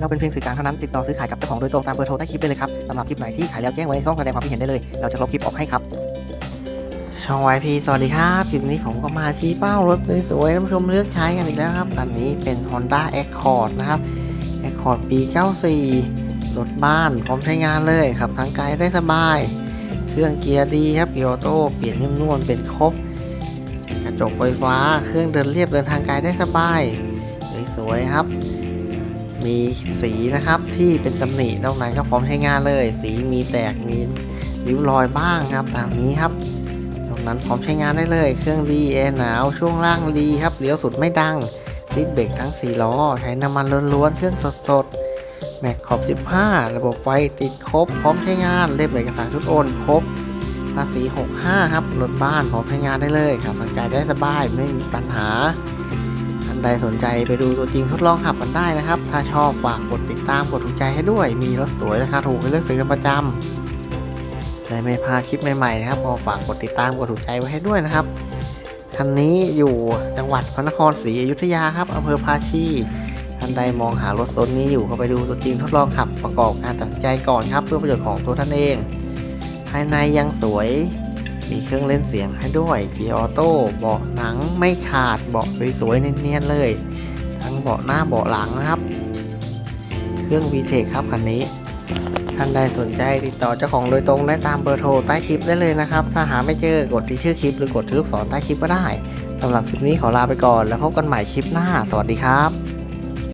เราเป็นเพียงสื่อกลางเท่านั้นติดต่อซื้อขายกับเจ้าของโดยตรงตามเบอร์โทรใต้คลิปได้เลยครับสำหรับคลิปไหนที่ขายแล้วแจ้งไว้ในช่องแสดงความคิดเห็นได้เลย เราจะลบคลิปออกให้ครับช่อง YP สวัสดีครับคลิปนี้ผมก็มาชี้เป้ารถสวยๆท่านผู้ชมเลือกใช้กันอีกแล้วครับคันนี้เป็น Honda Accord นะครับ Accord ปี 94 รถบ้านพร้อมใช้งานเลยขับทางไกลได้สบาย เครื่องเกียร์ดีครับเกียร์ออโต้เปลี่ยนนิ่มนวลเป็นครบ กระจกไฟฟ้า เครื่องเดินเรียบเดินทางไกลได้สบาย สวยๆครับ มีสีนะครับที่เป็นตำหนินอกนั้นก็พร้อมใช้งานเลย สีมีแตกมีริ้วรอยบ้างครับตามนี้ครับตรงนั้นพร้อมใช้งานได้เลย เครื่องดีแอร์หนาวช่วงล่างดีครับเลี้ยวสุดไม่ดังดิสเบรกทั้ง4ล้อใช้น้ำมันล้วนๆเครื่องสดๆแม็กขอบ 15 ระบบไฟติดครบ พร้อมใช้งานเล่มเอกสารชุดโอนครบภาษี65 ครับรถบ้านพร้อมใช้งานได้เลยขับทางไกลได้สบายไม่มีปัญหา ใดสนใจไปดูตัวจริงทดลองขับกันได้นะครับ ถ้าชอบฝากกดติดตามกดถูกใจให้ด้วย มีรถสวยราคาถูกให้เลือกซื้อกันประจำและไม่พลาดคลิปใหม่ๆนะครับก็ฝากกดติดตามกดถูกใจไว้ให้ด้วยนะครับคันนี้อยู่จังหวัดพระนครศรีอยุธยาครับอำเภอภาชีท่านใดมองหารถโซนนี้อยู่ก็ไปดูตัวจริงทดลองขับประกอบการตัดสินใจก่อนครับ เพื่อประโยชน์ของตัวท่านเอง ภายในยังสวย มีเครื่องเล่นเสียงให้ด้วยเกียร์ออโต้เบาะหนังไม่ขาดเบาะสวยๆเนียนๆเลย ทั้งเบาะหน้าเบาะหลังนะครับ เครื่อง VTEC ครับคันนี้ ท่านใดสนใจติดต่อเจ้าของโดยตรงได้ตามเบอร์โทรใต้คลิปได้เลยนะครับ ถ้าหาไม่เจอกดที่ชื่อคลิปหรือกดที่ลูกศรใต้คลิปก็ได้สำหรับคลิปนี้ขอลาไปก่อนแล้วพบกันใหม่คลิปหน้า สวัสดีครับ